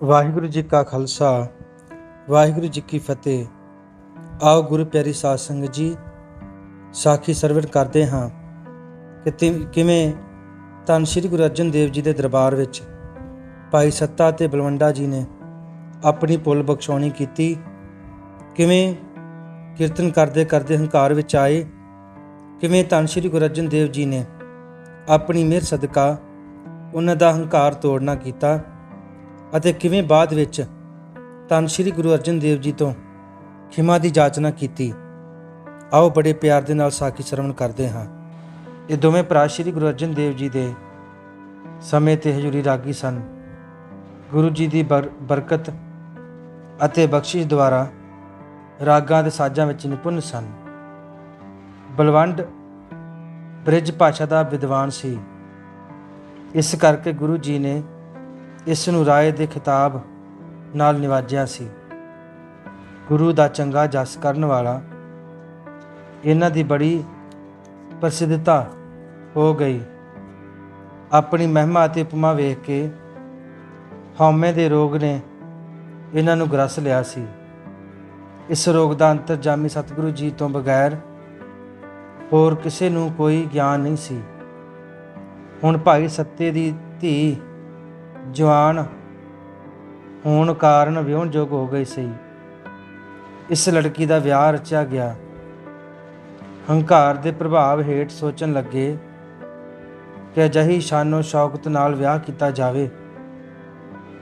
ਵਾਹਿਗੁਰੂ ਜੀ ਕਾ ਖਾਲਸਾ, ਵਾਹਿਗੁਰੂ ਜੀ ਕੀ ਫਤਿਹ। ਆਓ ਗੁਰੂ ਪਿਆਰੀ ਸਾਧ ਸੰਗਤ ਜੀ, ਸਾਖੀ ਸਰਵਣ ਕਰਦੇ ਹਾਂ ਕਿ ਕਿਵੇਂ ਧੰਨ ਸ਼੍ਰੀ ਗੁਰੂ ਅਰਜਨ ਦੇਵ ਜੀ ਦੇ ਦਰਬਾਰ ਵਿੱਚ ਭਾਈ ਸੱਤਾ ਤੇ ਬਲਵੰਡਾ ਜੀ ਨੇ ਆਪਣੀ ਭੁੱਲ ਬਖਸ਼ਾਉਣੀ ਕੀਤੀ। ਕਿਵੇਂ ਕੀਰਤਨ ਕਰਦੇ ਕਰਦੇ ਹੰਕਾਰ ਵਿੱਚ ਆਏ, ਕਿਵੇਂ ਧੰਨ ਸ਼੍ਰੀ ਗੁਰੂ ਅਰਜਨ ਦੇਵ ਜੀ ਨੇ ਆਪਣੀ ਮਿਹਰ ਸਦਕਾ ਉਹਨਾਂ ਦਾ ਹੰਕਾਰ ਤੋੜਨਾ ਕੀਤਾ। ਅਤੇ ਕਿਵੇਂ ਬਾਅਦ ਵਿੱਚ ਧੰਨ ਸ਼੍ਰੀ ਗੁਰੂ ਅਰਜਨ ਦੇਵ ਜੀ ਤੋਂ ਖਿਮਾ ਦੀ ਜਾਚਨਾ ਕੀਤੀ, ਆਓ ਬੜੇ ਪਿਆਰ ਦੇ ਨਾਲ ਸਾਖੀ ਸਰਵਣ ਕਰਦੇ ਹਾਂ। ਇਹ ਦੋਵੇਂ ਭਰਾ ਸ਼੍ਰੀ ਗੁਰੂ ਅਰਜਨ ਦੇਵ ਜੀ ਦੇ ਸਮੇਂ ਤੇ ਹਜ਼ੂਰੀ ਰਾਗੀ ਸਨ। ਗੁਰੂ ਜੀ ਦੀ ਬਰ- ਬਰਕਤ ਅਤੇ ਬਖਸ਼ਿਸ਼ ਦੁਆਰਾ ਰਾਗਾਂ ਦੇ ਸਾਜ਼ਾਂ ਵਿੱਚ ਨਿਪੁੰਨ ਸਨ। ਬਲਵੰਡ ਬ੍ਰਿਜ ਭਾਸ਼ਾ ਦਾ ਵਿਦਵਾਨ ਸੀ। ਇਸ ਕਰਕੇ ਗੁਰੂ ਜੀ ਨੇ ਇਸ ਨੂੰ ਰਾਏ ਦੇ ਖਿਤਾਬ ਨਾਲ ਨਿਵਾਜਿਆ ਸੀ। ਗੁਰੂ ਦਾ ਚੰਗਾ ਜਸ ਕਰਨ ਵਾਲਾ ਇਹਨਾਂ ਦੀ ਬੜੀ ਪ੍ਰਸਿੱਧਤਾ ਹੋ ਗਈ। ਆਪਣੀ ਮਹਿਮਾ ਅਤੇ ਉਪਮਾ ਵੇਖ ਕੇ ਹਉਮੈ ਦੇ ਰੋਗ ਨੇ ਇਹਨਾਂ ਨੂੰ ਗ੍ਰਸ ਲਿਆ ਸੀ। ਇਸ ਰੋਗ ਦਾ ਅੰਤਰਜਾਮੀ ਸਤਿਗੁਰੂ ਜੀ ਤੋਂ ਬਗੈਰ ਹੋਰ ਕਿਸੇ ਨੂੰ ਕੋਈ ਗਿਆਨ ਨਹੀਂ ਸੀ। ਹੁਣ ਭਾਈ ਸੱਤੇ ਦੀ ਧੀ ਜਵਾਨ ਹੋਣ ਕਾਰਨ ਵਿਆਹਣ ਹੋ ਗਈ ਸੀ। ਇਸ ਲੜਕੀ ਦਾ ਵਿਆਹ ਰਚਿਆ ਗਿਆ। ਹੰਕਾਰ ਦੇ ਪ੍ਰਭਾਵ ਹੇਠ ਸੋਚਣ ਲੱਗੇ ਕਿ ਅਜਿਹੀ ਸ਼ਾਨੋ ਸ਼ੌਕਤ ਨਾਲ ਵਿਆਹ ਕੀਤਾ ਜਾਵੇ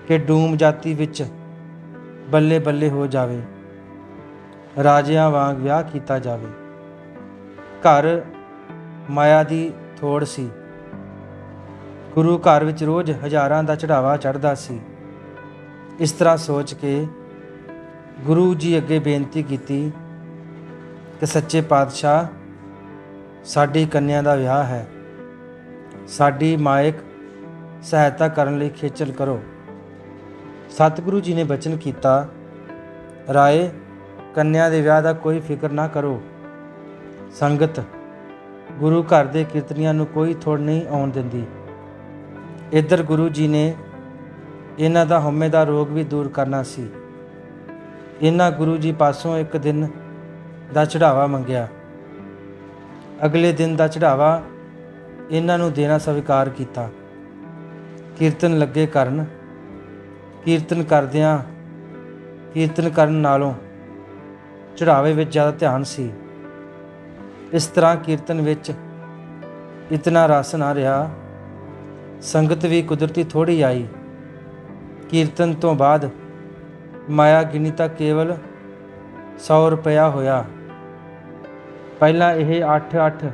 ਕਿ ਡੂਮ ਜਾਤੀ ਵਿੱਚ ਬੱਲੇ ਬੱਲੇ ਹੋ ਜਾਵੇ। ਰਾਜਿਆਂ ਵਾਂਗ ਵਿਆਹ ਕੀਤਾ ਜਾਵੇ। ਘਰ ਮਾਇਆ ਦੀ ਥੋੜ ਸੀ। ਗੁਰੂ ਘਰ ਵਿੱਚ ਰੋਜ਼ ਹਜ਼ਾਰਾਂ ਦਾ ਚੜਾਵਾ ਚੜਦਾ ਸੀ। ਇਸ ਤਰ੍ਹਾਂ ਸੋਚ ਕੇ ਗੁਰੂ ਜੀ ਅੱਗੇ ਬੇਨਤੀ ਕੀਤੀ ਕਿ ਸੱਚੇ ਪਾਤਸ਼ਾਹ, ਸਾਡੀ ਕੰਨਿਆ ਦਾ ਵਿਆਹ ਹੈ। ਸਾਡੀ ਮਾਇਕ ਸਹਾਇਤਾ ਕਰਨ ਲਈ ਖੇਚਲ ਕਰੋ। ਸਤਿਗੁਰੂ ਜੀ ਨੇ ਬਚਨ ਕੀਤਾ, ਰਾਏ, ਕੰਨਿਆ ਦੇ ਵਿਆਹ ਦਾ ਕੋਈ ਫਿਕਰ ਨਾ ਕਰੋ। ਸੰਗਤ, ਗੁਰੂ ਘਰ ਦੇ ਕੀਰਤਨੀਆਂ ਨੂੰ ਕੋਈ ਥੋੜ ਨਹੀਂ ਆਉਣ ਦਿੰਦੀ। ਇੱਧਰ ਗੁਰੂ ਜੀ ਨੇ ਇਹਨਾਂ ਦਾ ਹਉਮੈ ਦਾ ਰੋਗ ਵੀ ਦੂਰ ਕਰਨਾ ਸੀ। ਇਹਨਾਂ ਗੁਰੂ ਜੀ ਪਾਸੋਂ ਇੱਕ ਦਿਨ ਦਾ ਚੜਾਵਾ ਮੰਗਿਆ। ਅਗਲੇ ਦਿਨ ਦਾ ਚੜਾਵਾ ਇਹਨਾਂ ਨੂੰ ਦੇਣਾ ਸਵੀਕਾਰ ਕੀਤਾ। ਕੀਰਤਨ ਲੱਗੇ ਕਰਨ, ਕੀਰਤਨ ਕਰਦਿਆਂ, ਕੀਰਤਨ ਕਰਨ ਨਾਲੋਂ ਚੜਾਵੇ ਵਿੱਚ ਜ਼ਿਆਦਾ ਧਿਆਨ ਸੀ। ਇਸ ਤਰ੍ਹਾਂ ਕੀਰਤਨ ਵਿੱਚ ਇਤਨਾ ਰਸ ਨਾ ਰਿਹਾ ਸੰਗਤ ਵੀ ਕੁਦਰਤੀ ਥੋੜੀ ਆਈ। ਕੀਰਤਨ ਤੋਂ ਬਾਅਦ ਮਾਇਆ ਗਿਣੀ ਤਾਂ ਕੇਵਲ 100 ਰੁਪਇਆ ਹੋਇਆ। ਪਹਿਲਾਂ ਇਹ 8-8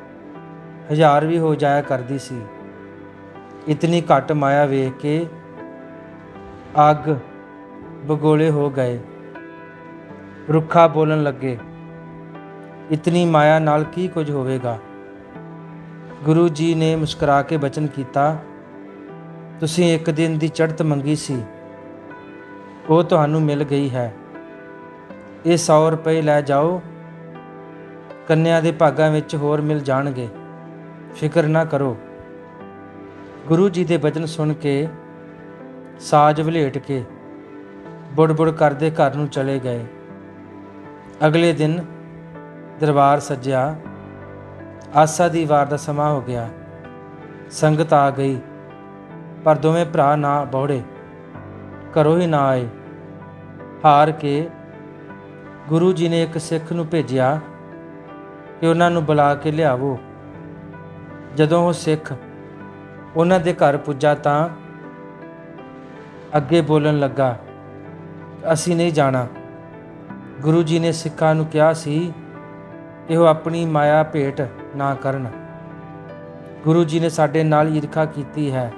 ਹਜ਼ਾਰ ਵੀ ਹੋ ਜਾਇਆ ਕਰਦੀ ਸੀ। ਇਤਨੀ ਘੱਟ ਮਾਇਆ ਵੇਖ ਕੇ ਅੱਗ ਬਗੋਲੇ ਹੋ ਗਏ। ਰੁੱਖਾ ਬੋਲਣ ਲੱਗੇ, ਇਤਨੀ ਮਾਇਆ ਨਾਲ ਕੀ ਕੁਝ ਹੋਵੇਗਾ? ਗੁਰੂ ਜੀ ਨੇ ਮੁਸਕਰਾ ਕੇ ਬਚਨ ਕੀਤਾ ਤੁਸੀਂ ਇੱਕ ਦਿਨ ਦੀ ਚੜ੍ਹਤ ਮੰਗੀ ਸੀ, ਉਹ ਤੁਹਾਨੂੰ ਮਿਲ ਗਈ ਹੈ। ਇਹ 100 ਰੁਪਏ ਲੈ ਜਾਓ, ਕੰਨਿਆ ਦੇ ਭਾਗਾਂ ਵਿੱਚ ਹੋਰ ਮਿਲ ਜਾਣਗੇ। ਫਿਕਰ ਨਾ ਕਰੋ। ਗੁਰੂ ਜੀ ਦੇ ਬਚਨ ਸੁਣ ਕੇ ਸਾਜ ਵਲੇਟ ਕੇ ਬੁੜਬੁੜ ਕਰਦੇ ਘਰ ਨੂੰ ਚਲੇ ਗਏ। ਅਗਲੇ ਦਿਨ ਦਰਬਾਰ ਸੱਜਿਆ। ਆਸਾ ਦੀ ਵਾਰ ਦਾ ਸਮਾਂ ਹੋ ਗਿਆ। ਸੰਗਤ ਆ ਗਈ। ਪਰ ਦੋਵੇਂ ਭਰਾ ਨਾ ਬੌੜੇ ਘਰੋਂ ਹੀ ਨਾ ਆਏ। ਹਾਰ ਕੇ ਗੁਰੂ ਜੀ ਨੇ ਇੱਕ ਸਿੱਖ ਨੂੰ ਭੇਜਿਆ ਕਿ ਉਹਨਾਂ ਨੂੰ ਬੁਲਾ ਕੇ ਲਿਆਵੋ। ਜਦੋਂ ਉਹ ਸਿੱਖ ਉਹਨਾਂ ਦੇ ਘਰ ਪੁੱਜਾ ਤਾਂ ਅੱਗੇ ਬੋਲਣ ਲੱਗਾ, ਅਸੀਂ ਨਹੀਂ ਜਾਣਾ। ਗੁਰੂ ਜੀ ਨੇ ਸਿੱਖਾਂ ਨੂੰ ਕਿਹਾ ਸੀ ਕਿ ਉਹ ਆਪਣੀ ਮਾਇਆ ਭੇਟ ਨਾ ਕਰਨ। ਗੁਰੂ ਜੀ ਨੇ ਸਾਡੇ ਨਾਲ ਈਰਖਾ ਕੀਤੀ ਹੈ।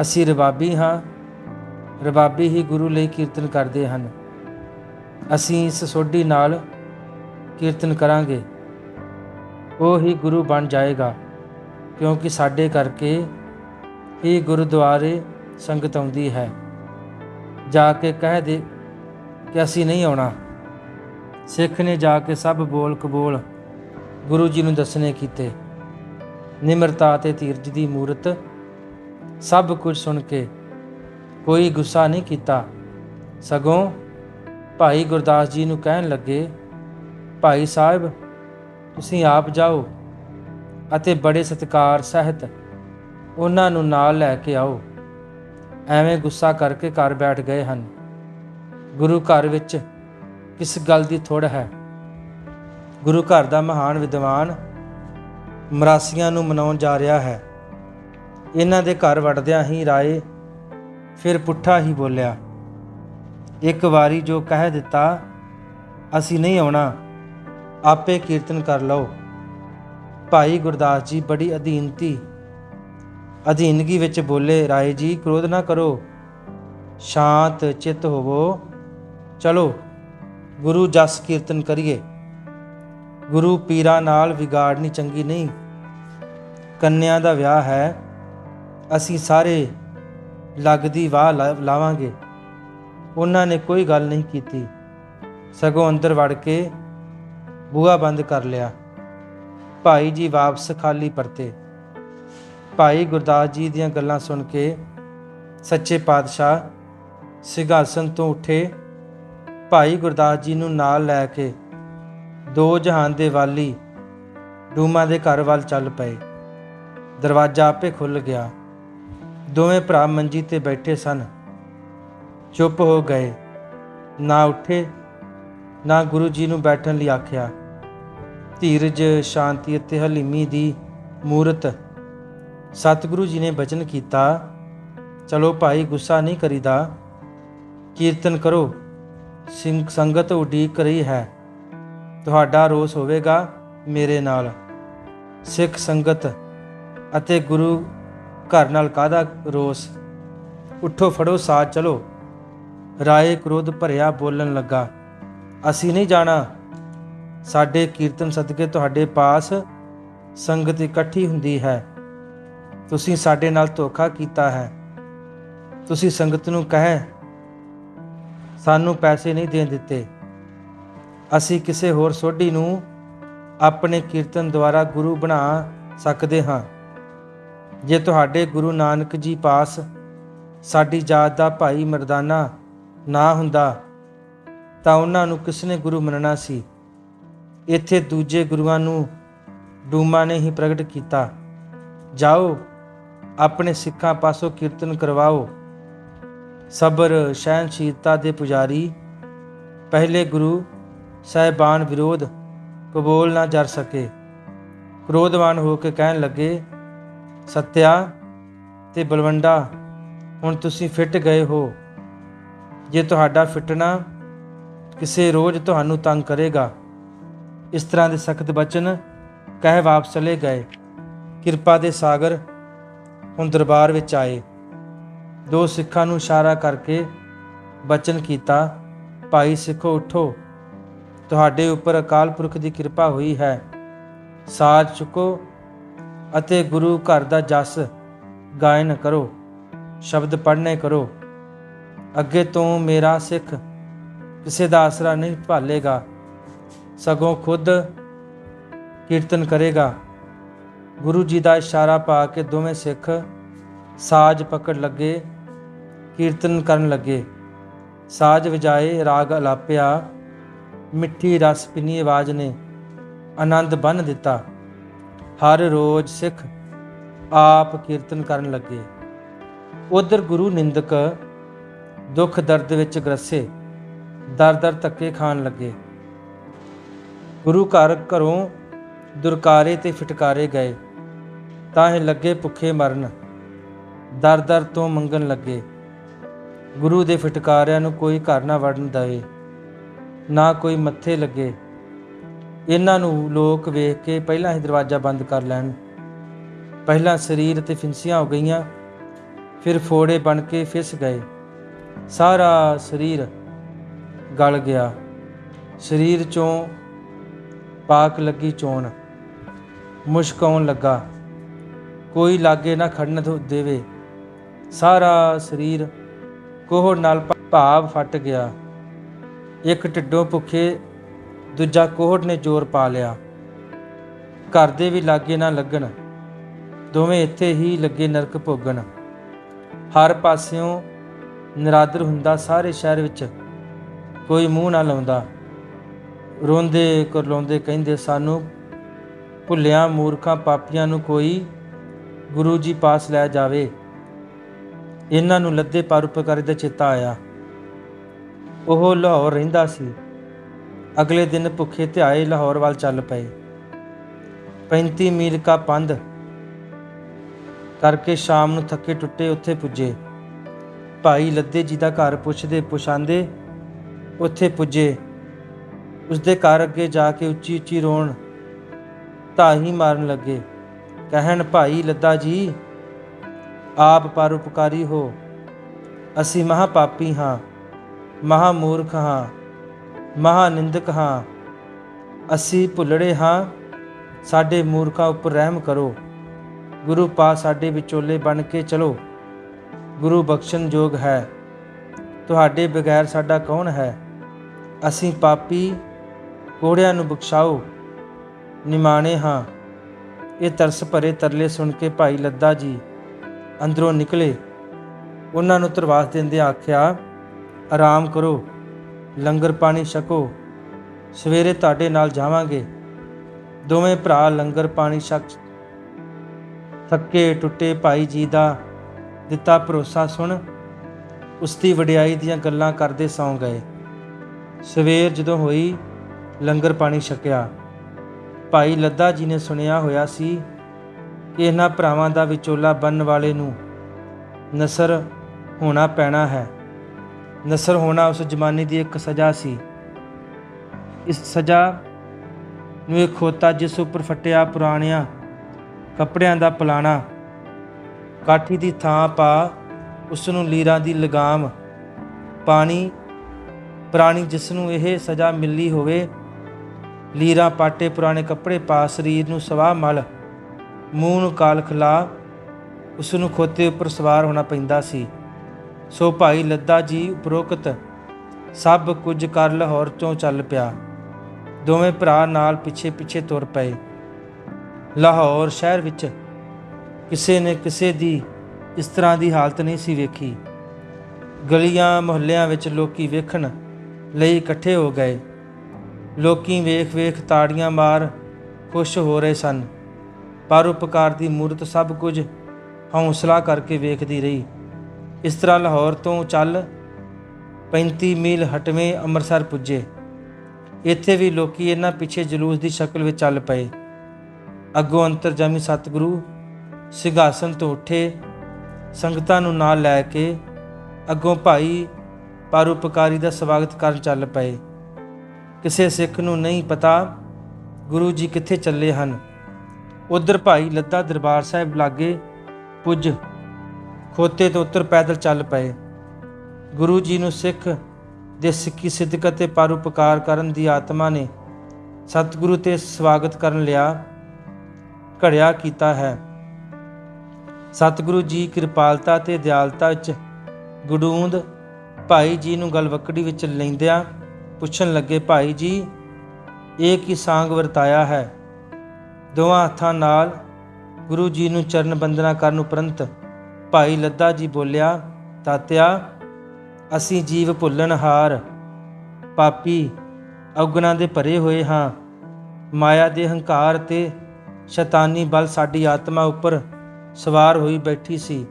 ਅਸੀਂ ਰਬਾਬੀ ਹਾਂ। ਰਬਾਬੀ ਹੀ ਗੁਰੂ ਲਈ ਕੀਰਤਨ ਕਰਦੇ ਹਨ। ਅਸੀਂ ਇਸ ਸੋਢੀ ਨਾਲ ਕੀਰਤਨ ਕਰਾਂਗੇ। ਉਹ ਹੀ ਗੁਰੂ ਬਣ ਜਾਏਗਾ, ਕਿਉਂਕਿ ਸਾਡੇ ਕਰਕੇ ਹੀ ਗੁਰਦੁਆਰੇ ਸੰਗਤ ਆਉਂਦੀ ਹੈ। ਜਾ ਕੇ ਕਹਿ ਦੇ ਕਿ ਅਸੀਂ ਨਹੀਂ ਆਉਣਾ। ਸਿੱਖ ਨੇ ਜਾ ਕੇ ਸਭ ਬੋਲ ਕਬੋਲ ਗੁਰੂ ਜੀ ਨੂੰ ਦੱਸਣੇ ਕੀਤੇ। ਨਿਮਰਤਾ ਤੇ ਧੀਰਜ ਦੀ ਮੂਰਤ ਸਭ ਕੁਝ ਸੁਣ ਕੇ ਕੋਈ ਗੁੱਸਾ ਨਹੀਂ ਕੀਤਾ। ਸਗੋਂ ਭਾਈ ਗੁਰਦਾਸ ਜੀ ਨੂੰ ਕਹਿਣ ਲੱਗੇ, ਭਾਈ ਸਾਹਿਬ, ਤੁਸੀਂ ਆਪ ਜਾਓ ਅਤੇ ਬੜੇ ਸਤਿਕਾਰ ਸਹਿਤ ਉਹਨਾਂ ਨੂੰ ਨਾਲ ਲੈ ਕੇ ਆਓ। ਐਵੇਂ ਗੁੱਸਾ ਕਰਕੇ ਘਰ ਬੈਠ ਗਏ ਹਨ। ਗੁਰੂ ਘਰ ਵਿੱਚ ਕਿਸ ਗੱਲ ਦੀ ਥੋੜ ਹੈ? ਗੁਰੂ ਘਰ ਦਾ ਮਹਾਨ ਵਿਦਵਾਨ ਮਰਾਸੀਆਂ ਨੂੰ ਮਨਾਉਣ ਜਾ ਰਿਹਾ ਹੈ। ਇਹਨਾਂ ਦੇ ਘਰ ਵੜਦਿਆਂ ਹੀ ਰਾਏ ਫਿਰ ਪੁੱਠਾ ਹੀ ਬੋਲਿਆ, ਇੱਕ ਵਾਰੀ ਜੋ ਕਹਿ ਦਿੱਤਾ, ਅਸੀਂ ਨਹੀਂ ਆਉਣਾ। ਆਪੇ ਕੀਰਤਨ ਕਰ ਲਓ। ਭਾਈ ਗੁਰਦਾਸ ਜੀ ਬੜੀ ਅਧੀਨਤੀ, ਅਧੀਨਗੀ ਵਿੱਚ ਬੋਲੇ, ਰਾਏ ਜੀ, ਕ੍ਰੋਧ ਨਾ ਕਰੋ। ਸ਼ਾਂਤ ਚਿੱਤ ਹੋਵੋ। ਚਲੋ, ਗੁਰੂ ਜਸ ਕੀਰਤਨ ਕਰੀਏ। ਗੁਰੂ ਪੀਰਾਂ ਨਾਲ ਵਿਗਾੜਨੀ ਚੰਗੀ ਨਹੀਂ। ਕੰਨਿਆਂ ਦਾ ਵਿਆਹ ਹੈ। ਅਸੀਂ ਸਾਰੇ ਲੱਗਦੀ ਵਾਹ ਲਾਵਾਂਗੇ। ਉਹਨਾਂ ਨੇ ਕੋਈ ਗੱਲ ਨਹੀਂ ਕੀਤੀ। ਸਗੋਂ ਅੰਦਰ ਵੜ ਕੇ ਬੂਹਾ ਬੰਦ ਕਰ ਲਿਆ। ਭਾਈ ਜੀ ਵਾਪਸ ਖਾਲੀ ਪਰਤੇ। ਭਾਈ ਗੁਰਦਾਸ ਜੀ ਦੀਆਂ ਗੱਲਾਂ ਸੁਣ ਕੇ ਸੱਚੇ ਪਾਤਸ਼ਾਹ ਸਿੰਘਾਸਨ ਤੋਂ ਉੱਠੇ। ਭਾਈ ਗੁਰਦਾਸ ਜੀ ਨੂੰ ਨਾਲ ਲੈ ਕੇ ਦੋ ਜਹਾਨ ਦੇ ਵਾਲੀ ਡੂਮਾ ਦੇ ਘਰ ਵੱਲ ਚੱਲ ਪਏ। ਦਰਵਾਜ਼ਾ ਆਪੇ ਖੁੱਲ ਗਿਆ। ਦੋਵੇਂ ਭਰਾ ਮੰਜੀ ਤੇ ਬੈਠੇ ਸਨ। ਚੁੱਪ ਹੋ ਗਏ। ਨਾ ਉੱਠੇ, ਨਾ ਗੁਰੂ ਜੀ ਨੂੰ ਬੈਠਣ ਲਈ ਆਖਿਆ। ਧੀਰਜ, ਸ਼ਾਂਤੀ ਅਤੇ ਹਲੀਮੀ ਦੀ ਮੂਰਤ। ਸਤਿਗੁਰੂ ਜੀ ਨੇ ਬਚਨ ਕੀਤਾ, ਚਲੋ ਭਾਈ, ਗੁੱਸਾ ਨਹੀਂ ਕਰੀਦਾ। ਕੀਰਤਨ ਕਰੋ। ਸਿੰਘ, ਸੰਗਤ ਉਡੀਕ ਰਹੀ ਹੈ। ਤੁਹਾਡਾ ਰੋਸ ਹੋਵੇਗਾ ਮੇਰੇ ਨਾਲ। ਸਿੱਖ, ਸੰਗਤ ਅਤੇ ਗੁਰੂ ਘਰ ਨਾਲ ਕਾਹਦਾ ਰੋਸ? ਉੱਠੋ, ਫੜੋ, ਸਾਥ ਚਲੋ। ਰਾਏ ਕ੍ਰੋਧ ਭਰਿਆ ਬੋਲਣ ਲੱਗਾ। ਅਸੀਂ ਨਹੀਂ ਜਾਣਾ। ਸਾਡੇ ਕੀਰਤਨ ਸਦਕੇ ਤੁਹਾਡੇ ਪਾਸ ਸੰਗਤ ਇਕੱਠੀ ਹੁੰਦੀ ਹੈ। ਤੁਸੀਂ ਸਾਡੇ ਨਾਲ ਧੋਖਾ ਕੀਤਾ ਹੈ। ਤੁਸੀਂ ਸੰਗਤ ਨੂੰ ਕਹੇ, ਸਾਨੂੰ ਪੈਸੇ ਨਹੀਂ ਦੇਣ ਦਿੱਤੇ। ਅਸੀਂ ਕਿਸੇ ਹੋਰ ਸੋਢੀ ਨੂੰ ਆਪਣੇ ਕੀਰਤਨ ਦੁਆਰਾ ਗੁਰੂ ਬਣਾ ਸਕਦੇ ਹਾਂ। ਜੇ ਤੁਹਾਡੇ ਗੁਰੂ ਨਾਨਕ ਜੀ ਪਾਸ ਸਾਡੀ ਜਾਤ ਦਾ ਭਾਈ ਮਰਦਾਨਾ ਨਾ ਹੁੰਦਾ, ਤਾਂ ਉਹਨਾਂ ਨੂੰ ਕਿਸਨੇ ਗੁਰੂ ਮੰਨਣਾ ਸੀ? ਇੱਥੇ ਦੂਜੇ ਗੁਰੂਆਂ ਨੂੰ ਡੂਮਾ ਨੇ ਹੀ ਪ੍ਰਗਟ ਕੀਤਾ। ਜਾਓ, ਆਪਣੇ ਸਿੱਖਾਂ ਪਾਸੋਂ ਕੀਰਤਨ ਕਰਵਾਓ। ਸਬਰ ਸਹਿਨਸ਼ੀਲਤਾ ਦੇ ਪੁਜਾਰੀ, ਪਹਿਲੇ ਗੁਰੂ ਸਾਹਿਬਾਨ ਵਿਰੋਧ ਕਬੂਲ ਨਾ ਜਰ ਸਕੇ। ਕ੍ਰੋਧਵਾਨ ਹੋ ਕੇ ਕਹਿਣ ਲੱਗੇ ਸਤਿਆ ਤੇ ਬਲਵੰਡਾ, ਹੁਣ ਤੁਸੀਂ ਫਿੱਟ ਗਏ ਹੋ। ਜੇ ਤੁਹਾਡਾ ਫਿੱਟਣਾ ਕਿਸੇ ਰੋਜ਼ ਤੁਹਾਨੂੰ ਤੰਗ ਕਰੇਗਾ, ਇਸ ਤਰ੍ਹਾਂ ਦੇ ਸਖਤ ਬਚਨ ਕਹਿ ਵਾਪਸ ਚਲੇ ਗਏ। ਕਿਰਪਾ ਦੇ ਸਾਗਰ ਹੁਣ ਦਰਬਾਰ ਵਿੱਚ ਆਏ। ਦੋ ਸਿੱਖਾਂ ਨੂੰ ਇਸ਼ਾਰਾ ਕਰਕੇ ਬਚਨ ਕੀਤਾ, ਭਾਈ ਸਿੱਖੋ, ਉਠੋ। ਤੁਹਾਡੇ ਉੱਪਰ ਅਕਾਲ ਪੁਰਖ ਦੀ ਕਿਰਪਾ ਹੋਈ ਹੈ। ਸਾਜ ਚੁੱਕੋ ਅਤੇ ਗੁਰੂ ਘਰ ਦਾ ਜਸ ਗਾਇਨ ਕਰੋ, ਸ਼ਬਦ ਪੜ੍ਹਨੇ ਕਰੋ। ਅੱਗੇ ਤੋਂ ਮੇਰਾ ਸਿੱਖ ਕਿਸੇ ਦਾ ਆਸਰਾ ਨਹੀਂ ਭਾਲੇਗਾ, ਸਗੋਂ ਖੁਦ ਕੀਰਤਨ ਕਰੇਗਾ। ਗੁਰੂ ਜੀ ਦਾ ਇਸ਼ਾਰਾ ਪਾ ਕੇ ਦੋਵੇਂ ਸਿੱਖ ਸਾਜ ਪਕੜ ਲੱਗੇ, ਕੀਰਤਨ ਕਰਨ ਲੱਗੇ। ਸਾਜ ਵਜਾਏ ਰਾਗ ਅਲਾਪਿਆ, ਮਿੱਠੀ ਰਸ ਪਿੰਨੀ ਆਵਾਜ਼ ਨੇ ਆਨੰਦ ਬੰਨ ਦਿੱਤਾ। ਹਰ ਰੋਜ਼ ਸਿੱਖ ਆਪ ਕੀਰਤਨ ਕਰਨ ਲੱਗੇ। ਉਧਰ ਗੁਰੂ ਨਿੰਦਕ ਦੁੱਖ ਦਰਦ ਵਿੱਚ ਗਰਸੇ, ਦਰ ਦਰ ਧੱਕੇ ਖਾਣ ਲੱਗੇ। ਗੁਰੂ ਘਰ ਘਰੋਂ ਦੁਰਕਾਰੇ ਤੇ ਫਟਕਾਰੇ ਗਏ, ਤਾਂ ਇਹ ਲੱਗੇ ਭੁੱਖੇ ਮਰਨ, ਦਰ ਦਰ ਤੋਂ ਮੰਗਣ ਲੱਗੇ। ਗੁਰੂ ਦੇ ਫਟਕਾਰਿਆਂ ਨੂੰ ਕੋਈ ਘਰ ਨਾ ਵੜਨ ਦੇਵੇ, ਨਾ ਕੋਈ ਮੱਥੇ ਲੱਗੇ। ਇਹਨਾਂ ਨੂੰ ਲੋਕ ਵੇਖ ਕੇ ਪਹਿਲਾਂ ਹੀ ਦਰਵਾਜ਼ਾ ਬੰਦ ਕਰ ਲੈਣ। ਪਹਿਲਾਂ ਸਰੀਰ ਤੇ ਫਿੰਸੀਆਂ ਹੋ ਗਈਆਂ, ਫਿਰ ਫੋੜੇ ਬਣ ਕੇ ਫਿਸ ਗਏ। ਸਾਰਾ ਸਰੀਰ ਗਲ ਗਿਆ। ਸਰੀਰ ਚੋਂ ਪਾਕ ਲੱਗੀ ਚੋਣ। ਮੁਸ਼ਕ ਆਉਣ ਲੱਗਾ। ਕੋਈ ਲਾਗੇ ਨਾ ਖੜਨ ਦੇਵੇ। ਸਾਰਾ ਸਰੀਰ ਕੋਹ ਨਾਲ ਭਾਵ ਫਟ ਗਿਆ। ਇੱਕ ਢਿੱਡੋਂ ਭੁੱਖੇ ਦੂਜਾ ਕੋਹੜ ਨੇ ਜ਼ੋਰ ਪਾ ਲਿਆ। ਘਰ ਦੇ ਵੀ ਲਾਗੇ ਨਾ ਲੱਗਣ, ਦੋਵੇਂ ਇੱਥੇ ਹੀ ਲੱਗੇ ਨਰਕ ਭੋਗਣ। ਹਰ ਪਾਸਿਓਂ ਨਰਾਦਰ ਹੁੰਦਾ ਸਾਰੇ ਸ਼ਹਿਰ ਵਿੱਚ। ਕੋਈ ਮੂੰਹ ਨਾ ਲਾਉਂਦਾ। ਰੋਂਦੇ ਕਰਲਾਉਂਦੇ ਕਹਿੰਦੇ, ਸਾਨੂੰ ਭੁੱਲਿਆਂ ਮੂਰਖਾਂ, ਪਾਪੀਆਂ ਨੂੰ ਕੋਈ ਗੁਰੂ ਜੀ ਪਾਸ ਲੈ ਜਾਵੇ। ਇਹਨਾਂ ਨੂੰ ਲੱਦੇ ਪਰਉਪਕਾਰੀ ਦਾ ਚੇਤਾ ਆਇਆ। ਉਹ ਲਾਹੌਰ ਰਹਿੰਦਾ ਸੀ। ਅਗਲੇ ਦਿਨ ਭੁੱਖੇ ਧਿਆਏ ਲਾਹੌਰ ਵੱਲ ਚੱਲ ਪਏ। 35 ਮੀਲ ਕਾ ਪੰਧ ਕਰਕੇ ਸ਼ਾਮ ਨੂੰ ਥੱਕੇ ਟੁੱਟੇ ਉੱਥੇ ਪੁੱਜੇ। ਭਾਈ ਲੱਦੇ ਜੀ ਦਾ ਘਰ ਪੁੱਛਦੇ ਪੁਛਾਂਦੇ ਉੱਥੇ ਪੁੱਜੇ। ਉਸਦੇ ਘਰ ਅੱਗੇ ਜਾ ਕੇ ਉੱਚੀ ਉੱਚੀ ਰੋਣ ਧਾਹੀ ਮਾਰਨ ਲੱਗੇ। ਕਹਿਣ, ਭਾਈ ਲੱਦਾ ਜੀ, ਆਪ ਪਰਉਪਕਾਰੀ ਹੋ। ਅਸੀਂ ਮਹਾ ਪਾਪੀ ਹਾਂ, ਮਹਾਮੂਰਖ ਹਾਂ। ਮਹਾ ਨਿੰਦਕ ਹਾਂ। ਅਸੀਂ ਭੁੱਲੜੇ ਹਾਂ। ਸਾਡੇ ਮੂਰਖਾਂ ਉੱਪਰ ਰਹਿਮ ਕਰੋ। ਗੁਰੂ ਪਾ ਸਾਡੇ ਵਿਚੋਲੇ ਬਣ ਕੇ ਚਲੋ। ਗੁਰੂ ਬਖਸ਼ਣ ਯੋਗ ਹੈ। ਤੁਹਾਡੇ ਬਗੈਰ ਸਾਡਾ ਕੌਣ ਹੈ? ਅਸੀਂ ਪਾਪੀ ਕੋੜਿਆਂ ਨੂੰ ਬਖਸ਼ਾਓ। ਨਿਮਾਣੇ ਹਾਂ। ਇਹ ਤਰਸ ਭਰੇ ਤਰਲੇ ਸੁਣ ਕੇ ਭਾਈ ਲੱਦਾ ਜੀ ਅੰਦਰੋਂ ਨਿਕਲੇ। ਉਹਨਾਂ ਨੂੰ ਤਰਵਾਸ ਦਿੰਦੇ ਆਖਿਆ, ਆਰਾਮ ਕਰੋ। ਲੰਗਰ ਪਾਣੀ ਛਕੋ। ਸਵੇਰੇ ਤੁਹਾਡੇ ਨਾਲ ਜਾਵਾਂਗੇ। ਦੋਵੇਂ ਭਰਾ ਲੰਗਰ ਪਾਣੀ ਛਕ ਥੱਕੇ ਟੁੱਟੇ ਭਾਈ ਜੀ ਦਾ ਦਿੱਤਾ ਭਰੋਸਾ ਸੁਣ ਉਸ ਦੀ ਵਡਿਆਈ ਦੀਆਂ ਗੱਲਾਂ ਕਰਦੇ ਸੌਂ ਗਏ। ਸਵੇਰ ਜਦੋਂ ਹੋਈ, ਲੰਗਰ ਪਾਣੀ ਛਕਿਆ। ਭਾਈ ਲੱਦਾ ਜੀ ਨੇ ਸੁਣਿਆ ਹੋਇਆ ਸੀ ਕਿ ਇਹਨਾਂ ਭਰਾਵਾਂ ਦਾ ਵਿਚੋਲਾ ਬਣਨ ਵਾਲੇ ਨੂੰ ਨਸਰ ਹੋਣਾ ਪੈਣਾ ਹੈ। ਨਸਰ ਹੋਣਾ ਉਸ ਜਮਾਨੇ ਦੀ ਇੱਕ ਸਜ਼ਾ ਸੀ। ਇਸ ਸਜ਼ਾ ਨੂੰ ਇਹ ਖੋਤਾ ਜਿਸ ਉੱਪਰ ਫਟਿਆ ਪੁਰਾਣਿਆਂ ਕੱਪੜਿਆਂ ਦਾ ਪਲਾਣਾ, ਕਾਠੀ ਦੀ ਥਾਂ ਪਾ ਉਸ ਨੂੰ ਲੀਰਾਂ ਦੀ ਲਗਾਮ, ਪਾਣੀ, ਪ੍ਰਾਣੀ ਜਿਸ ਨੂੰ ਇਹ ਸਜ਼ਾ ਮਿਲੀ ਹੋਵੇ, ਲੀਰਾਂ ਪਾਟੇ ਪੁਰਾਣੇ ਕੱਪੜੇ ਪਾ ਸਰੀਰ ਨੂੰ ਸਵਾਹ ਮਲ, ਮੂੰਹ ਨੂੰ ਕਾਲ ਖਲਾ ਉਸ ਨੂੰ ਖੋਤੇ ਉੱਪਰ ਸਵਾਰ ਹੋਣਾ ਪੈਂਦਾ ਸੀ। ਸੋ ਭਾਈ ਲੱਦਾ ਜੀ ਉਪਰੋਕਤ ਸਭ ਕੁਝ ਕਰ ਲਾਹੌਰ ਤੋਂ ਚੱਲ ਪਿਆ। ਦੋਵੇਂ ਭਰਾ ਨਾਲ ਪਿੱਛੇ ਪਿੱਛੇ ਤੁਰ ਪਏ। ਲਾਹੌਰ ਸ਼ਹਿਰ ਵਿੱਚ ਕਿਸੇ ਨੇ ਕਿਸੇ ਦੀ ਇਸ ਤਰ੍ਹਾਂ ਦੀ ਹਾਲਤ ਨਹੀਂ ਸੀ ਵੇਖੀ। ਗਲੀਆਂ ਮੁਹੱਲਿਆਂ ਵਿੱਚ ਲੋਕੀ ਵੇਖਣ ਲਈ ਇਕੱਠੇ ਹੋ ਗਏ। ਲੋਕੀ ਵੇਖ ਵੇਖ ਤਾੜੀਆਂ ਮਾਰ ਖੁਸ਼ ਹੋ ਰਹੇ ਸਨ। ਪਰ ਉਪਕਾਰ ਦੀ ਮੂਰਤ ਸਭ ਕੁਝ ਹੌਸਲਾ ਕਰਕੇ ਵੇਖਦੀ ਰਹੀ। ਇਸ ਤਰ੍ਹਾਂ ਲਾਹੌਰ ਤੋਂ ਚੱਲ 35 ਮੀਲ ਹਟਵੇਂ ਅੰਮ੍ਰਿਤਸਰ ਪੁੱਜੇ। ਇੱਥੇ ਵੀ ਲੋਕੀ ਇਹਨਾਂ ਪਿੱਛੇ ਜਲੂਸ ਦੀ ਸ਼ਕਲ ਵਿੱਚ ਚੱਲ ਪਏ। ਅੱਗੋਂ ਅੰਤਰਜਾਮੀ ਸਤਿਗੁਰੂ ਸਿੰਘਾਸਨ ਤੋਂ ਉੱਠੇ, ਸੰਗਤਾਂ ਨੂੰ ਨਾਲ ਲੈ ਕੇ ਅੱਗੋਂ ਭਾਈ ਪਰਉਪਕਾਰੀ ਦਾ ਸਵਾਗਤ ਕਰਨ ਚੱਲ ਪਏ। ਕਿਸੇ ਸਿੱਖ ਨੂੰ ਨਹੀਂ ਪਤਾ ਗੁਰੂ ਜੀ ਕਿੱਥੇ ਚੱਲੇ ਹਨ। ਉਧਰ ਭਾਈ ਲੱਦਾ ਦਰਬਾਰ ਸਾਹਿਬ ਲਾਗੇ ਪੁੱਜ ਖੋਤੇ ਤੋਂ ਉੱਤਰ ਪੈਦਲ ਚੱਲ ਪਏ। ਗੁਰੂ ਜੀ ਨੂੰ ਸਿੱਖ ਦੇ ਸਿੱਖੀ ਸਿੱਧਕ ਅਤੇ ਪਰਉਪਕਾਰ ਕਰਨ ਦੀ ਆਤਮਾ ਨੇ ਸਤਿਗੁਰੂ ਤੇ ਸਵਾਗਤ ਕਰਨ ਲਿਆ, ਘੜਿਆ ਕੀਤਾ ਹੈ। ਸਤਿਗੁਰੂ ਜੀ ਕਿਰਪਾਲਤਾ ਤੇ ਦਿਆਲਤਾ ਵਿੱਚ ਗਡੂੰਦ ਭਾਈ ਜੀ ਨੂੰ ਗਲਵਕੜੀ ਵਿੱਚ ਲੈਂਦਿਆਂ ਪੁੱਛਣ ਲੱਗੇ, ਭਾਈ ਜੀ, ਇਹ ਕੀ ਸਾਂਗ ਵਰਤਾਇਆ ਹੈ? ਦੋਵਾਂ ਹੱਥਾਂ ਨਾਲ ਗੁਰੂ ਜੀ ਨੂੰ ਚਰਨ ਬੰਦਨਾ ਕਰਨ ਉਪਰੰਤ ਭਾਈ ਲੱਦਾ ਜੀ ਬੋਲਿਆ, ਤਾਤਿਆ, ਅਸੀਂ ਜੀਵ ਭੁੱਲਣ ਹਾਰ। ਪਾਪੀ ਔਗਣਾਂ ਦੇ ਭਰੇ ਹੋਏ ਹਾਂ। ਮਾਇਆ ਦੇ ਹੰਕਾਰ ਤੇ ਸ਼ੈਤਾਨੀ ਬਲ ਸਾਡੀ ਆਤਮਾ ਉੱਪਰ ਸਵਾਰ ਹੋਈ ਬੈਠੀ ਸੀ।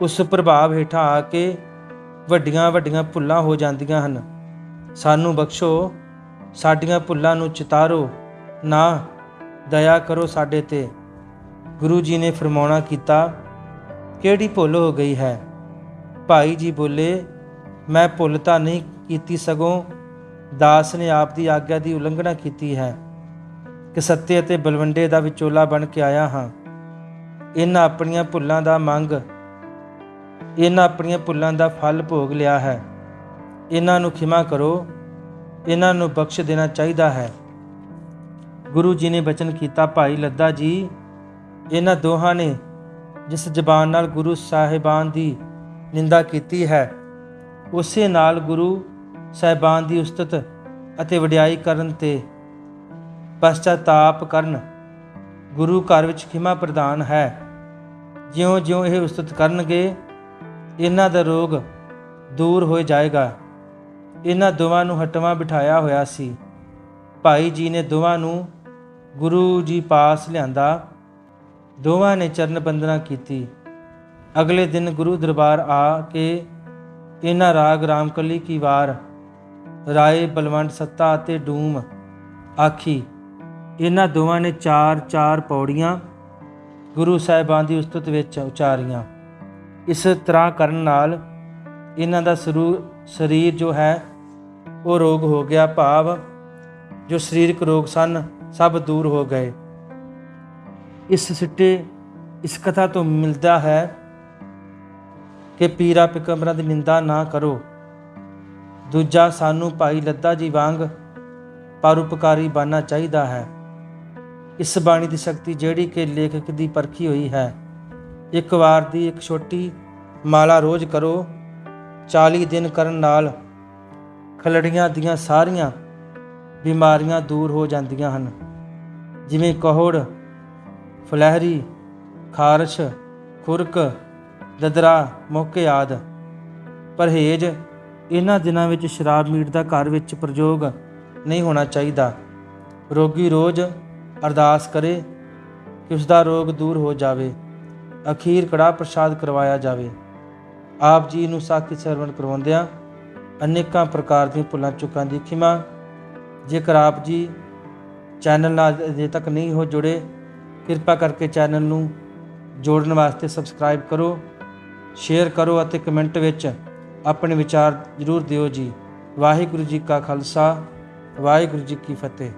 ਉਸ ਪ੍ਰਭਾਵ ਹੇਠਾਂ ਆ ਕੇ ਵੱਡੀਆਂ ਵੱਡੀਆਂ ਭੁੱਲਾਂ ਹੋ ਜਾਂਦੀਆਂ ਹਨ। ਸਾਨੂੰ ਬਖਸ਼ੋ, ਸਾਡੀਆਂ ਭੁੱਲਾਂ ਨੂੰ ਚਿਤਾਰੋ। ਨਾ, ਦਇਆ ਕਰੋ ਸਾਡੇ ਤੇ। ਗੁਰੂ ਜੀ ਨੇ ਫਰਮਾਉਣਾ ਕੀਤਾ ਕਿਹੜੀ ਭੁੱਲ ਹੋ ਗਈ ਹੈ? ਭਾਈ ਜੀ ਬੋਲੇ, ਮੈਂ ਭੁੱਲ ਤਾਂ ਨਹੀਂ ਕੀਤੀ ਸਗੋਂ ਦਾਸ ਨੇ ਆਪ ਦੀ ਆਗਿਆ ਦੀ ਉਲੰਘਣਾ ਕੀਤੀ ਹੈ ਕਿ ਸੱਤੇ ਅਤੇ ਬਲਵੰਡੇ ਦਾ ਵਿਚੋਲਾ ਬਣ ਕੇ ਆਇਆ ਹਾਂ। ਇਹਨਾਂ ਆਪਣੀਆਂ ਭੁੱਲਾਂ ਦਾ ਮੰਗ, ਇਹਨਾਂ ਆਪਣੀਆਂ ਭੁੱਲਾਂ ਦਾ ਫਲ ਭੋਗ ਲਿਆ ਹੈ। ਇਹਨਾਂ ਨੂੰ ਖਿਮਾ ਕਰੋ, ਇਹਨਾਂ ਨੂੰ ਬਖਸ਼ ਦੇਣਾ ਚਾਹੀਦਾ ਹੈ। ਗੁਰੂ ਜੀ ਨੇ ਬਚਨ ਕੀਤਾ, ਭਾਈ ਲੱਦਾ ਜੀ, ਇਹਨਾਂ ਦੋਹਾਂ ਨੇ ਜਿਸ ਜ਼ਬਾਨ ਨਾਲ ਗੁਰੂ ਸਾਹਿਬਾਨ ਦੀ ਨਿੰਦਾ ਕੀਤੀ ਹੈ, ਉਸੇ ਨਾਲ ਗੁਰੂ ਸਾਹਿਬਾਨ ਦੀ ਉਸਤਤ ਅਤੇ ਵਡਿਆਈ ਕਰਨ ਤੇ ਪਛਤਾਤਾਪ ਕਰਨ ਗੁਰੂ ਘਰ ਵਿੱਚ ਖਿਮਾ ਪ੍ਰਦਾਨ ਹੈ। ਜਿਉਂ-ਜਿਉਂ ਇਹ ਉਸਤਤ ਕਰਨਗੇ, ਇਹਨਾਂ ਦਾ ਰੋਗ ਦੂਰ ਹੋ ਜਾਏਗਾ। ਇਹਨਾਂ ਦੋਵਾਂ ਨੂੰ ਹਟਵਾ ਬਿਠਾਇਆ ਹੋਇਆ ਸੀ। ਭਾਈ ਜੀ ਨੇ ਦੋਵਾਂ ਨੂੰ ਗੁਰੂ ਜੀ ਪਾਸ ਲਿਆਂਦਾ ਦੋਵਾਂ ਨੇ ਚਰਨ ਬੰਦਨਾ ਕੀਤੀ। ਅਗਲੇ ਦਿਨ ਗੁਰੂ ਦਰਬਾਰ ਆ ਕੇ ਇਹਨਾਂ ਰਾਗ ਰਾਮਕਲੀ ਕੀ ਵਾਰ, ਰਾਏ ਬਲਵੰਡ ਸੱਤਾ ਅਤੇ ਡੂਮ ਆਖੀ। ਇਹਨਾਂ ਦੋਵਾਂ ਨੇ ਚਾਰ ਚਾਰ ਪੌੜੀਆਂ ਗੁਰੂ ਸਾਹਿਬਾਨ ਦੀ ਉਸਤਤ ਵਿੱਚ ਉਚਾਰੀਆਂ। ਇਸ ਤਰ੍ਹਾਂ ਕਰਨ ਨਾਲ ਇਹਨਾਂ ਦਾ ਸਰੂ, ਸਰੀਰ ਜੋ ਹੈ, ਉਹ ਰੋਗ ਹੋ ਗਿਆ ਭਾਵ, ਜੋ ਸਰੀਰਕ ਰੋਗ ਸਨ, ਸਭ ਦੂਰ ਹੋ ਗਏ। ਇਸ ਸਿੱਟੇ, ਇਸ ਕਥਾ ਤੋਂ ਮਿਲਦਾ ਹੈ ਕਿ ਪੀਰਾ ਪਿਕੰਬਰਾਂ ਦੀ ਨਿੰਦਾ ਨਾ ਕਰੋ। ਦੂਜਾ, ਸਾਨੂੰ ਭਾਈ ਲੱਦਾ ਜੀ ਵਾਂਗ ਪਰਉਪਕਾਰੀ ਬਣਨਾ ਚਾਹੀਦਾ ਹੈ। ਇਸ ਬਾਣੀ ਦੀ ਸ਼ਕਤੀ ਜਿਹੜੀ ਕਿ ਲੇਖਕ ਦੀ ਪਰਖੀ ਹੋਈ ਹੈ। ਇੱਕ ਵਾਰ ਦੀ ਇੱਕ ਛੋਟੀ ਮਾਲਾ ਰੋਜ਼ ਕਰੋ 40 ਦਿਨ ਕਰਨ ਨਾਲ ਖਲੜੀਆਂ ਦੀਆਂ ਸਾਰੀਆਂ ਬਿਮਾਰੀਆਂ ਦੂਰ ਹੋ ਜਾਂਦੀਆਂ ਹਨ। ਜਿਵੇਂ ਕੋਹੜ ਫਲਹਿਰੀ, ਖਾਰਸ਼, ਖੁਰਕ, ਦਦਰਾ, ਮੌਕੇ ਆਦ। ਪਰਹੇਜ, ਇਹਨਾਂ ਦਿਨਾਂ ਵਿੱਚ ਸ਼ਰਾਬ ਮੀਟ ਦਾ ਘਰ ਵਿੱਚ ਪ੍ਰਯੋਗ ਨਹੀਂ ਹੋਣਾ ਚਾਹੀਦਾ। ਰੋਗੀ ਰੋਜ਼ ਅਰਦਾਸ ਕਰੇ ਕਿ ਉਸ ਦਾ ਰੋਗ ਦੂਰ ਹੋ ਜਾਵੇ। ਅਖੀਰ ਕੜਾ ਪ੍ਰਸ਼ਾਦ ਕਰਵਾਇਆ ਜਾਵੇ। ਆਪ ਜੀ ਨੂੰ ਸਾਖੀ ਸਰਵਣ ਕਰਵਾਉਂਦਿਆਂ ਅਨੇਕਾਂ ਪ੍ਰਕਾਰ ਦੀਆਂ ਭੁੱਲਾਂ ਚੁੱਕਾਂ ਦੀ ਖਿਮਾ। ਜੇਕਰ ਆਪ ਜੀ ਚੈਨਲ ਨਾਲ ਅਜੇ ਤੱਕ ਨਹੀਂ ਹੋ ਜੁੜੇ ਕਿਰਪਾ ਕਰਕੇ ਚੈਨਲ ਨੂੰ ਜੋੜਨ ਵਾਸਤੇ ਸਬਸਕ੍ਰਾਈਬ ਕਰੋ, ਸ਼ੇਅਰ ਕਰੋ ਅਤੇ ਕਮੈਂਟ ਵਿੱਚ ਆਪਣੇ ਵਿਚਾਰ ਜ਼ਰੂਰ ਦਿਓ ਜੀ। ਵਾਹਿਗੁਰੂ ਜੀ ਕਾ ਖਾਲਸਾ, ਵਾਹਿਗੁਰੂ ਜੀ ਕੀ ਫਤਿਹ।